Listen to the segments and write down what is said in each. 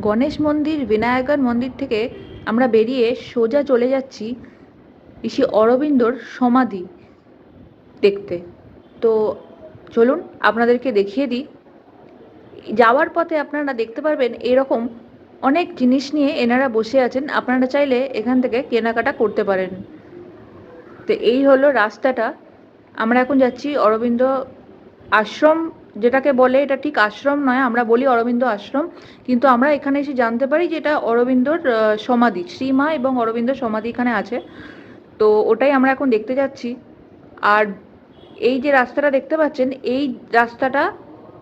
গণেশ মন্দির বিনায়কার মন্দির থেকে আমরা বেরিয়ে সোজা চলে যাচ্ছি ঋষি অরবিন্দর সমাধি দেখতে। তো চলুন আপনাদেরকে দেখিয়ে দিই। যাওয়ার পথে আপনারা দেখতে পারবেন এরকম অনেক জিনিস নিয়ে এনারা বসে আছেন। আপনারা চাইলে এখান থেকে কেনাকাটা করতে পারেন। তো এই হলো রাস্তাটা। আমরা এখন যাচ্ছি অরবিন্দ আশ্রম যেটাকে বলে, এটা ঠিক আশ্রম নয়, আমরা বলি অরবিন্দ আশ্রম, কিন্তু আমরা এখানে এসে জানতে পারি যে এটা অরবিন্দর সমাধি শ্রীমা এবং অরবিন্দ সমাধি এখানে আছে। তো ওটাই আমরা এখন দেখতে যাচ্ছি। আর এই যে রাস্তাটা দেখতে পাচ্ছেন, এই রাস্তাটা,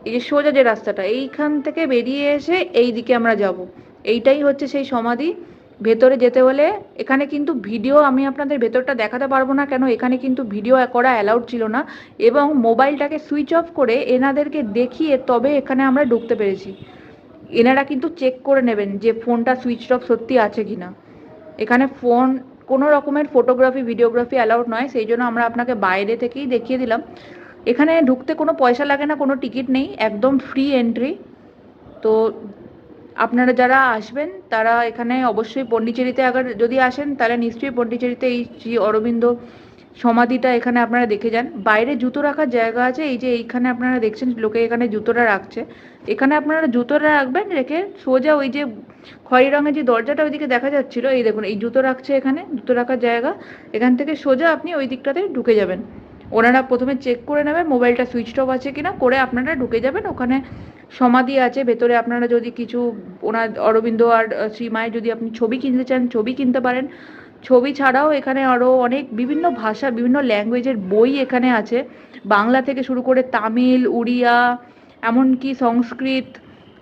এই যে সোজা যে রাস্তাটা, এইখান থেকে বেরিয়ে এসে এই দিকে আমরা যাব। এইটাই হচ্ছে সেই সমাধি। ভেতরে যেতে হলে এখানে কিন্তু ভিডিও আমি আপনাদের ভেতরটা দেখাতে পারব না, কেন এখানে কিন্তু ভিডিও করা অ্যালাউড ছিল না এবং মোবাইলটাকে সুইচ অফ করে এনাদেরকে দেখিয়ে তবে এখানে আমরা ঢুকতে পেরেছি। এনারা কিন্তু চেক করে নেবেন যে ফোনটা সুইচ অফ সত্যি আছে কি না এখানে ফোন কোনো রকমের ফটোগ্রাফি ভিডিওগ্রাফি অ্যালাউড নয়, সেই জন্য আমরা আপনাকে বাইরে থেকেই দেখিয়ে দিলাম। এখানে ঢুকতে কোনো পয়সা লাগে না, কোনো টিকিট নেই, একদম ফ্রি এন্ট্রি তো আপনারা যারা আসবেন, তারা এখানে অবশ্যই পন্ডিচেরিতে আবার যদি আসেন, তাহলে নিশ্চয়ই পন্ডিচেরিতে এই শ্রী অরবিন্দ সমাধিটা এখানে আপনারা দেখে যান। বাইরে জুতো রাখার জায়গা আছে, এই যে এইখানে আপনারা দেখছেন, লোকে এখানে জুতোটা রাখছে। এখানে আপনারা জুতোটা রাখবেন, রেখে সোজা ওই যে খয়েরি রঙের যে দরজাটা ওইদিকে দেখা যাচ্ছিল, এই দেখুন, এই জুতো রাখছে এখানে, জুতো রাখার জায়গা। এখান থেকে সোজা আপনি ওই দিকটাতে ঢুকে যাবেন। ওনারা প্রথমে চেক করে নেবেন মোবাইলটা সুইচ অফ আছে কিনা, করে আপনারা ঢুকে যাবেন। ওখানে সমাধি আছে, ভেতরে আপনারা যদি কিছু ওনার অরবিন্দ আর শ্রীমায়ের যদি আপনি ছবি কিনতে চান, ছবি কিনতে পারেন। ছবি ছাড়াও এখানে আরও অনেক বিভিন্ন ভাষা, বিভিন্ন ল্যাঙ্গুয়েজের বই এখানে আছে। বাংলা থেকে শুরু করে তামিল, উড়িয়া, এমনকি সংস্কৃত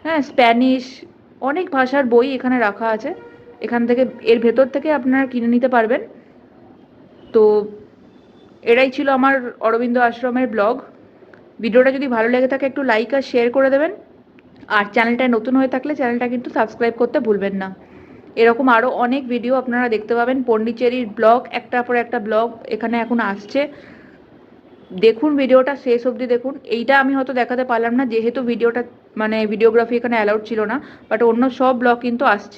হ্যাঁ স্প্যানিশ, অনেক ভাষার বই এখানে রাখা আছে। এখান থেকে, এর ভেতর থেকে আপনারা কিনে নিতে পারবেন। তো এটাই ছিল আমার অরবিন্দ আশ্রমের ব্লগ। ভিডিওটা যদি ভালো লেগে থাকে, একটু লাইক আর শেয়ার করে দেবেন। আর চ্যানেলটা নতুন হয়ে থাকলে চ্যানেলটা কিন্তু সাবস্ক্রাইব করতে ভুলবেন না। এরকম আরও অনেক ভিডিও আপনারা দেখতে পাবেন। পন্ডিচেরির ব্লগ, একটার পর একটা ব্লগ এখানে এখন আসছে। দেখুন ভিডিওটা শেষ অবধি দেখুন। এইটা আমি হয়তো দেখাতে পারলাম না, যেহেতু ভিডিওটা মানে ভিডিওগ্রাফি এখানে অ্যালাউড ছিল না বাট অন্য সব ব্লগ কিন্তু আসছে।